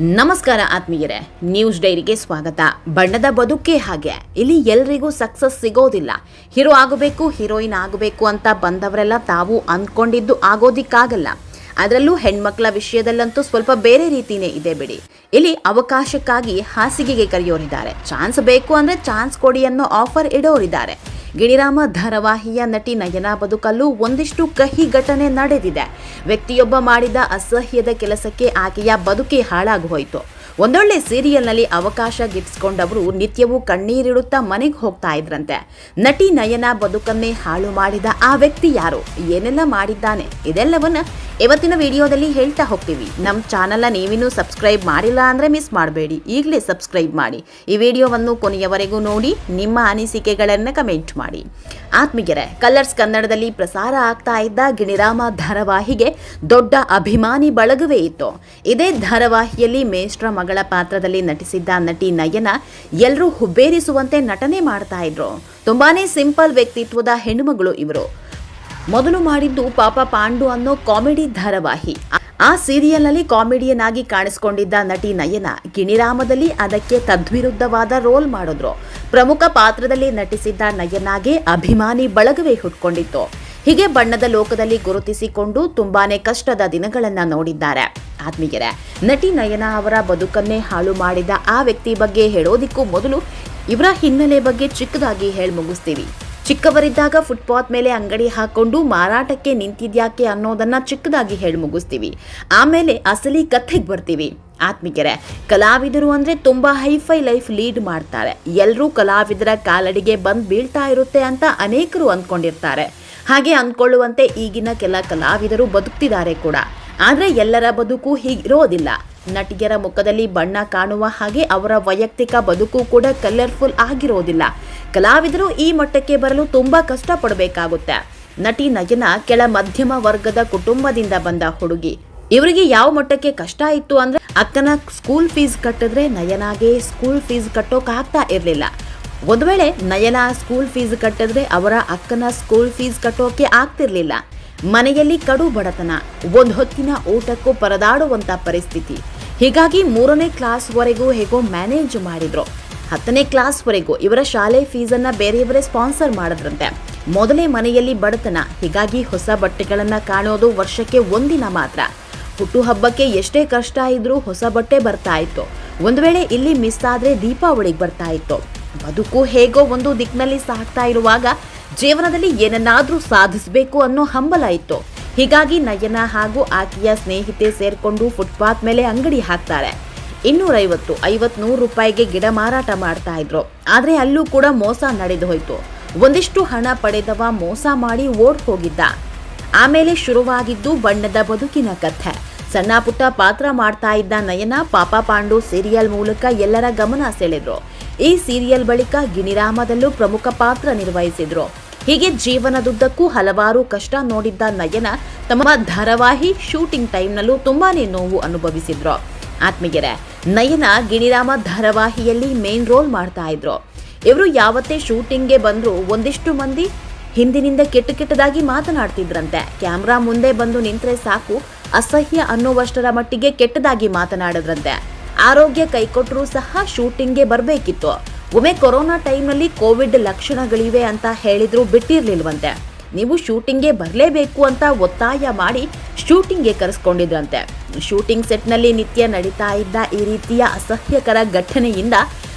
ನಮಸ್ಕಾರ ಆತ್ಮೀಯರೇ, ನ್ಯೂಸ್ ಡೈರಿಗೆ ಸ್ವಾಗತ. ಬಣ್ಣದ ಬದುಕೇ ಹಾಗೆ. ಇಲ್ಲಿ ಎಲ್ರಿಗೂ ಸಕ್ಸಸ್ ಸಿಗೋದಿಲ್ಲ. ಹೀರೋ ಆಗಬೇಕು, ಹೀರೋಯಿನ್ ಆಗಬೇಕು ಅಂತ ಬಂದವರೆಲ್ಲ ತಾವು ಅಂದ್ಕೊಂಡಿದ್ದು ಆಗೋದಿಕ್ಕಾಗಲ್ಲ. ಅದರಲ್ಲೂ ಹೆಣ್ಮಕ್ಳ ವಿಷಯದಲ್ಲಂತೂ ಸ್ವಲ್ಪ ಬೇರೆ ರೀತಿನೇ ಇದೆ ಬಿಡಿ. ಇಲ್ಲಿ ಅವಕಾಶಕ್ಕಾಗಿ ಹಾಸಿಗೆಗೆ ಕರೆಯೋರಿದ್ದಾರೆ. ಚಾನ್ಸ್ ಬೇಕು ಅಂದ್ರೆ ಚಾನ್ಸ್ ಕೊಡಿ ಅನ್ನೋ ಆಫರ್ ಇಡೋರಿದ್ದಾರೆ. ಗಿಣಿರಾಮ ಧಾರಾವಾಹಿಯ ನಟಿ ನಯನ ಬದುಕಲ್ಲೂ ಒಂದಿಷ್ಟು ಕಹಿ ಘಟನೆ ನಡೆದಿದೆ. ವ್ಯಕ್ತಿಯೊಬ್ಬ ಮಾಡಿದ ಅಸಹ್ಯದ ಕೆಲಸಕ್ಕೆ ಆಕೆಯ ಬದುಕೇ ಹಾಳಾಗಿ ಹೋಯಿತು. ಒಂದೊಳ್ಳೆ ಸೀರಿಯಲ್ನಲ್ಲಿ ಅವಕಾಶ ಗಿಟ್ಸ್ಕೊಂಡವರು ನಿತ್ಯವೂ ಕಣ್ಣೀರಿಡುತ್ತಾ ಮನೆಗೆ ಹೋಗ್ತಾ ಇದ್ರಂತೆ. ನಟಿ ನಯನ ಬದುಕನ್ನೇ ಹಾಳು ಮಾಡಿದ ಆ ವ್ಯಕ್ತಿ ಯಾರು? ಏನೆಲ್ಲ ಮಾಡಿದ್ದಾನೆ? ಇದೆಲ್ಲವನ್ನ ಇವತ್ತಿನ ವಿಡಿಯೋದಲ್ಲಿ ಹೇಳ್ತಾ ಹೋಗ್ತೀವಿ. ನಮ್ಮ ಚಾನಲ್ನ ನೀವಿನ್ನೂ ಸಬ್ಸ್ಕ್ರೈಬ್ ಮಾಡಿಲ್ಲ ಅಂದರೆ ಮಿಸ್ ಮಾಡಬೇಡಿ. ಈಗಲೇ ಸಬ್ಸ್ಕ್ರೈಬ್ ಮಾಡಿ. ಈ ವಿಡಿಯೋವನ್ನು ಕೊನೆಯವರೆಗೂ ನೋಡಿ, ನಿಮ್ಮ ಅನಿಸಿಕೆಗಳನ್ನು ಕಮೆಂಟ್ ಮಾಡಿ. ಆತ್ಮೀಯರೇ, ಕಲರ್ಸ್ ಕನ್ನಡದಲ್ಲಿ ಪ್ರಸಾರ ಆಗ್ತಾ ಇದ್ದ ಗಿಣಿರಾಮ ಧಾರಾವಾಹಿಗೆ ದೊಡ್ಡ ಅಭಿಮಾನಿ ಬಳಗವೇ ಇತ್ತು. ಇದೇ ಧಾರಾವಾಹಿಯಲ್ಲಿ ಮೇಷ್ಟ್ರ ಮಗಳ ಪಾತ್ರದಲ್ಲಿ ನಟಿಸಿದ್ದ ನಟಿ ನಯನ ಎಲ್ಲರೂ ಹುಬ್ಬೇರಿಸುವಂತೆ ನಟನೆ ಮಾಡ್ತಾ ಇದ್ರು. ತುಂಬಾನೇ ಸಿಂಪಲ್ ವ್ಯಕ್ತಿತ್ವದ ಹೆಣ್ಣುಮಗಳು ಇವರು. ಮೊದಲು ಮಾಡಿದ್ದು ಪಾಪ ಪಾಂಡು ಅನ್ನೋ ಕಾಮಿಡಿ ಧಾರಾವಾಹಿ. ಆ ಸೀರಿಯಲ್ನಲ್ಲಿ ಕಾಮಿಡಿಯನ್ ಆಗಿ ಕಾಣಿಸಿಕೊಂಡಿದ್ದ ನಟಿ ನಯನ ಗಿಣಿರಾಮದಲ್ಲಿ ಅದಕ್ಕೆ ತದ್ವಿರುದ್ಧವಾದ ರೋಲ್ ಮಾಡಿದ್ರು. ಪ್ರಮುಖ ಪಾತ್ರದಲ್ಲಿ ನಟಿಸಿದ್ದ ನಯನಾಗೆ ಅಭಿಮಾನಿ ಬಳಗವೇ ಹುಟ್ಕೊಂಡಿತ್ತು. ಹೀಗೆ ಬಣ್ಣದ ಲೋಕದಲ್ಲಿ ಗುರುತಿಸಿಕೊಂಡು ತುಂಬಾನೇ ಕಷ್ಟದ ದಿನಗಳನ್ನ ನೋಡಿದ್ದಾರೆ. ಆತ್ಮೀಯರೇ, ನಟಿ ನಯನ ಅವರ ಬದುಕನ್ನೇ ಹಾಳು ಮಾಡಿದ ಆ ವ್ಯಕ್ತಿ ಬಗ್ಗೆ ಹೇಳೋದಿಕ್ಕೂ ಮೊದಲು ಇವರ ಹಿನ್ನೆಲೆ ಬಗ್ಗೆ ಚಿಕ್ಕದಾಗಿ ಹೇಳಿ ಮುಗಿಸ್ತೀವಿ. ಚಿಕ್ಕವರಿದ್ದಾಗ ಫುಟ್ಪಾತ್ ಮೇಲೆ ಅಂಗಡಿ ಹಾಕೊಂಡು ಮಾರಾಟಕ್ಕೆ ನಿಂತಿದ್ಯಾಕೆ ಅನ್ನೋದನ್ನ ಚಿಕ್ಕದಾಗಿ ಹೇಳಿ ಮುಗಿಸ್ತೀವಿ. ಆಮೇಲೆ ಅಸಲಿ ಕಥೆಗೆ ಬರ್ತೀವಿ. ಆತ್ಮಿಕೆರೆ ಕಲಾವಿದರು ಅಂದ್ರೆ ತುಂಬಾ ಹೈಫೈ ಲೈಫ್ ಲೀಡ್ ಮಾಡ್ತಾರೆ. ಎಲ್ಲರೂ ಕಲಾವಿದರ ಕಾಲಡಿಗೆ ಬಂದ್ ಬೀಳ್ತಾ ಇರುತ್ತೆ ಅಂತ ಅನೇಕರು ಅಂದ್ಕೊಂಡಿರ್ತಾರೆ ಹಾಗೆ ಅಂದ್ಕೊಳ್ಳುವಂತೆ ಈಗಿನ ಕೆಲ ಕಲಾವಿದರು ಬದುಕ್ತಿದ್ದಾರೆ ಕೂಡ. ಆದ್ರೆ ಎಲ್ಲರ ಬದುಕು ಹೀಗಿರೋದಿಲ್ಲ. ನಟಿಯರ ಮುಖದಲ್ಲಿ ಬಣ್ಣ ಕಾಣುವ ಹಾಗೆ ಅವರ ವೈಯಕ್ತಿಕ ಬದುಕು ಕೂಡ ಕಲರ್ಫುಲ್ ಆಗಿರೋದಿಲ್ಲ. ಕಲಾವಿದರು ಈ ಮಟ್ಟಕ್ಕೆ ಬರಲು ತುಂಬಾ ಕಷ್ಟಪಡಬೇಕಾಗುತ್ತೆ. ನಟಿ ನಯನ ಕೆಳ ಮಧ್ಯಮ ವರ್ಗದ ಕುಟುಂಬದಿಂದ ಬಂದ ಹುಡುಗಿ. ಇವರಿಗೆ ಯಾವ ಮಟ್ಟಕ್ಕೆ ಕಷ್ಟ ಇತ್ತು ಅಂದ್ರೆ ಅಕ್ಕನ ಸ್ಕೂಲ್ ಫೀಸ್ ಕಟ್ಟಿದ್ರೆ ನಯನಾಗೆ ಸ್ಕೂಲ್ ಫೀಸ್ ಕಟ್ಟೋಕಾಗ್ತಾ ಇರಲಿಲ್ಲ. ಒಂದು ವೇಳೆ ನಯನ ಸ್ಕೂಲ್ ಫೀಸ್ ಕಟ್ಟಿದ್ರೆ ಅವರ ಅಕ್ಕನ ಸ್ಕೂಲ್ ಫೀಸ್ ಕಟ್ಟೋಕೆ ಆಗ್ತಿರ್ಲಿಲ್ಲ. ಮನೆಯಲ್ಲಿ ಕಡು ಬಡತನ, ಒಂದು ಹೊತ್ತಿನ ಊಟಕ್ಕೂ ಪರದಾಡುವಂತ ಪರಿಸ್ಥಿತಿ. ಹೀಗಾಗಿ ಮೂರನೇ ಕ್ಲಾಸ್ವರೆಗೂ ಹೇಗೋ ಮ್ಯಾನೇಜ್ ಮಾಡಿದ್ರು. ಹತ್ತನೇ ಕ್ಲಾಸ್ವರೆಗೂ ಇವರ ಶಾಲೆ ಫೀಸನ್ನು ಬೇರೆಯವರೇ ಸ್ಪಾನ್ಸರ್ ಮಾಡಿದ್ರಂತೆ. ಮೊದಲೇ ಮನೆಯಲ್ಲಿ ಬಡತನ, ಹೀಗಾಗಿ ಹೊಸ ಬಟ್ಟೆಗಳನ್ನು ಕಾಣೋದು ವರ್ಷಕ್ಕೆ ಒಂದಿನ ಮಾತ್ರ. ಹುಟ್ಟುಹಬ್ಬಕ್ಕೆ ಎಷ್ಟೇ ಕಷ್ಟ ಇದ್ರೂ ಹೊಸ ಬಟ್ಟೆ ಬರ್ತಾ ಇತ್ತು. ಒಂದು ವೇಳೆ ಇಲ್ಲಿ ಮಿಸ್ ಆದ್ರೆ ದೀಪಾವಳಿಗೆ ಬರ್ತಾ ಇತ್ತು. ಬದುಕು ಹೇಗೋ ಒಂದು ದಿಕ್ಕಿನಲ್ಲಿ ಸಾಕ್ತಾ ಇರುವಾಗ ಜೀವನದಲ್ಲಿ ಏನನ್ನಾದರೂ ಸಾಧಿಸಬೇಕು ಅನ್ನೋ ಹಂಬಲ ಇತ್ತು. ಹೀಗಾಗಿ ನಯನ ಹಾಗೂ ಆಕೆಯ ಸ್ನೇಹಿತೆ ಸೇರಿಕೊಂಡು ಫುಟ್ಪಾತ್ ಮೇಲೆ ಅಂಗಡಿ ಹಾಕ್ತಾರೆ. ಇನ್ನೂರೈವತ್ತು ಐವತ್ ನೂರು ರೂಪಾಯಿಗೆ ಗಿಡ ಮಾರಾಟ ಮಾಡ್ತಾ ಇದ್ರು. ಆದರೆ ಅಲ್ಲೂ ಕೂಡ ಮೋಸ ನಡೆದು ಹೋಯ್ತು. ಒಂದಿಷ್ಟು ಹಣ ಪಡೆದವ ಮೋಸ ಮಾಡಿ ಓಡ್ ಹೋಗಿದ್ದ. ಆಮೇಲೆ ಶುರುವಾಗಿದ್ದು ಬಣ್ಣದ ಬದುಕಿನ ಕಥೆ. ಸಣ್ಣ ಪುಟ್ಟ ಪಾತ್ರ ಮಾಡ್ತಾ ಇದ್ದ ನಯನ ಪಾಪ ಪಾಂಡು ಸೀರಿಯಲ್ ಮೂಲಕ ಎಲ್ಲರ ಗಮನ ಸೆಳೆದ್ರು. ಈ ಸೀರಿಯಲ್ ಬಳಿಕ ಗಿಣಿರಾಮದಲ್ಲೂ ಪ್ರಮುಖ ಪಾತ್ರ ನಿರ್ವಹಿಸಿದ್ರು. ಹೀಗೆ ಜೀವನದುದ್ದಕ್ಕೂ ಹಲವಾರು ಕಷ್ಟ ನೋಡಿದ್ದ ನಯನ ತಮ್ಮ ಧಾರಾವಾಹಿ ಶೂಟಿಂಗ್ ಟೈಮ್ನಲ್ಲೂ ತುಂಬಾನೇ ನೋವು ಅನುಭವಿಸಿದ್ರು. ಆತ್ಮೀಯರೇ, ನಯನ ಗಿಣಿರಾಮ ಧಾರಾವಾಹಿಯಲ್ಲಿ ಮೇನ್ ರೋಲ್ ಮಾಡ್ತಾ ಇದ್ರು. ಇವರು ಯಾವತ್ತೇ ಶೂಟಿಂಗ್ಗೆ ಬಂದ್ರು ಒಂದಿಷ್ಟು ಮಂದಿ ಹಿಂದಿನಿಂದ ಕೆಟ್ಟ ಕೆಟ್ಟದಾಗಿ ಮಾತನಾಡ್ತಿದ್ರಂತೆ. ಕ್ಯಾಮ್ರಾ ಮುಂದೆ ಬಂದು ನಿಂತರೆ ಸಾಕು, ಅಸಹ್ಯ ಅನ್ನುವಷ್ಟರ ಮಟ್ಟಿಗೆ ಕೆಟ್ಟದಾಗಿ ಮಾತನಾಡದ್ರಂತೆ. ಆರೋಗ್ಯ ಕೈಕೊಟ್ಟರೂ ಸಹ ಶೂಟಿಂಗ್ಗೆ ಬರಬೇಕಿತ್ತು. ಒಮ್ಮೆ ಕೊರೋನಾ ಟೈಮಲ್ಲಿ ಕೋವಿಡ್ ಲಕ್ಷಣಗಳಿವೆ ಅಂತ ಹೇಳಿದ್ರು ಬಿಟ್ಟಿರಲಿಲ್ವಂತೆ. ನೀವು ಶೂಟಿಂಗ್ಗೆ ಬರಲೇಬೇಕು ಅಂತ ಒತ್ತಾಯ ಮಾಡಿ ಶೂಟಿಂಗ್ಗೆ ಕರೆಸ್ಕೊಂಡಿದ್ರಂತೆ. ಶೂಟಿಂಗ್ ಸೆಟ್ನಲ್ಲಿ ನಿತ್ಯ ನಡೀತಾ ಇದ್ದ ಈ ರೀತಿಯ ಅಸಹ್ಯಕರ ಘಟನೆಯಿಂದ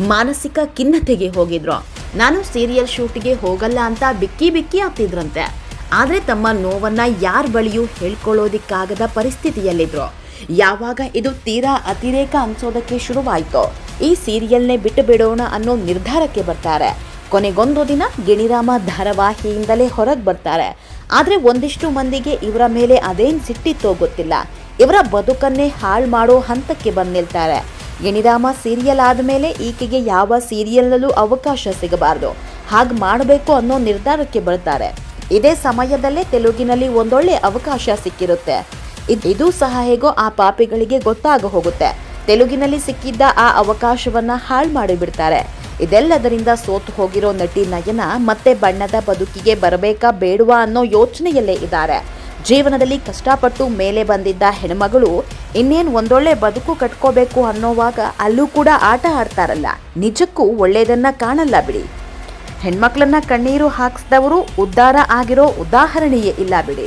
ಮಾನಸಿಕ ಖಿನ್ನತೆಗೆ ಹೋಗಿದ್ರು. ನಾನು ಸೀರಿಯಲ್ ಶೂಟ್ಗೆ ಹೋಗಲ್ಲ ಅಂತ ಬಿಕ್ಕಿ ಬಿಕ್ಕಿ ಆಗ್ತಿದ್ರಂತೆ. ಆದರೆ ತಮ್ಮ ನೋವನ್ನ ಯಾರ ಬಳಿಯೂ ಹೇಳ್ಕೊಳ್ಳೋದಿಕ್ಕಾಗದ ಪರಿಸ್ಥಿತಿಯಲ್ಲಿದ್ರು. ಯಾವಾಗ ಇದು ತೀರಾ ಅತಿರೇಕ ಅನ್ಸೋದಕ್ಕೆ ಶುರುವಾಯ್ತೋ ಈ ಸೀರಿಯಲ್ನೇ ಬಿಟ್ಟು ಬಿಡೋಣ ಅನ್ನೋ ನಿರ್ಧಾರಕ್ಕೆ ಬರ್ತಾರೆ. ಕೊನೆಗೊಂದು ದಿನ ಗಿಣಿರಾಮ ಧಾರಾವಾಹಿಯಿಂದಲೇ ಹೊರಗೆ ಬರ್ತಾರೆ. ಆದರೆ ಒಂದಿಷ್ಟು ಮಂದಿಗೆ ಇವರ ಮೇಲೆ ಅದೇನು ಸಿಟ್ಟಿತ್ತೋ ಗೊತ್ತಿಲ್ಲ. ಇವರ ಬದುಕನ್ನೇ ಹಾಳು ಮಾಡೋ ಹಂತಕ್ಕೆ ಬಂದು ನಿಲ್ತಾರೆ. ಗಿಣಿರಾಮ ಸೀರಿಯಲ್ ಆದಮೇಲೆ ಈಕೆಗೆ ಯಾವ ಸೀರಿಯಲ್ನಲ್ಲೂ ಅವಕಾಶ ಸಿಗಬಾರ್ದು. ಹಾಗೆ ಮಾಡಬೇಕು ಅನ್ನೋ ನಿರ್ಧಾರಕ್ಕೆ ಬರ್ತಾರೆ. ಇದೇ ಸಮಯದಲ್ಲೇ ತೆಲುಗಿನಲ್ಲಿ ಒಂದೊಳ್ಳೆ ಅವಕಾಶ ಸಿಕ್ಕಿರುತ್ತೆ. ಇದ್- ಇದು ಸಹ ಹೇಗೋ ಆ ಪಾಪಿಗಳಿಗೆ ಗೊತ್ತಾಗ ಹೋಗುತ್ತೆ. ತೆಲುಗಿನಲ್ಲಿ ಸಿಕ್ಕಿದ್ದ ಆ ಅವಕಾಶವನ್ನ ಹಾಳು ಮಾಡಿಬಿಡ್ತಾರೆ. ಇದೆಲ್ಲದರಿಂದ ಸೋತು ಹೋಗಿರೋ ನಟಿ ನಯನ ಮತ್ತೆ ಬಣ್ಣದ ಬದುಕಿಗೆ ಬರಬೇಕಾ ಬೇಡವಾ ಅನ್ನೋ ಯೋಚನೆಯಲ್ಲೇ ಇದ್ದಾರೆ. ಜೀವನದಲ್ಲಿ ಕಷ್ಟಪಟ್ಟು ಮೇಲೆ ಬಂದಿದ್ದ ಹೆಣ್ಮಗಳು ಇನ್ನೇನು ಒಂದೊಳ್ಳೆ ಬದುಕು ಕಟ್ಕೋಬೇಕು ಅನ್ನೋವಾಗ ಅಲ್ಲೂ ಕೂಡ ಆಟ ಆಡ್ತಾರಲ್ಲ. ನಿಜಕ್ಕೂ ಒಳ್ಳೆಯದನ್ನ ಕಾಣಲ್ಲ ಬಿಡಿ. ಹೆಣ್ಮಕ್ಳನ್ನ ಕಣ್ಣೀರು ಹಾಕಿಸಿದವರು ಉದ್ಧಾರ ಆಗಿರೋ ಉದಾಹರಣೆಯೇ ಇಲ್ಲ ಬಿಡಿ.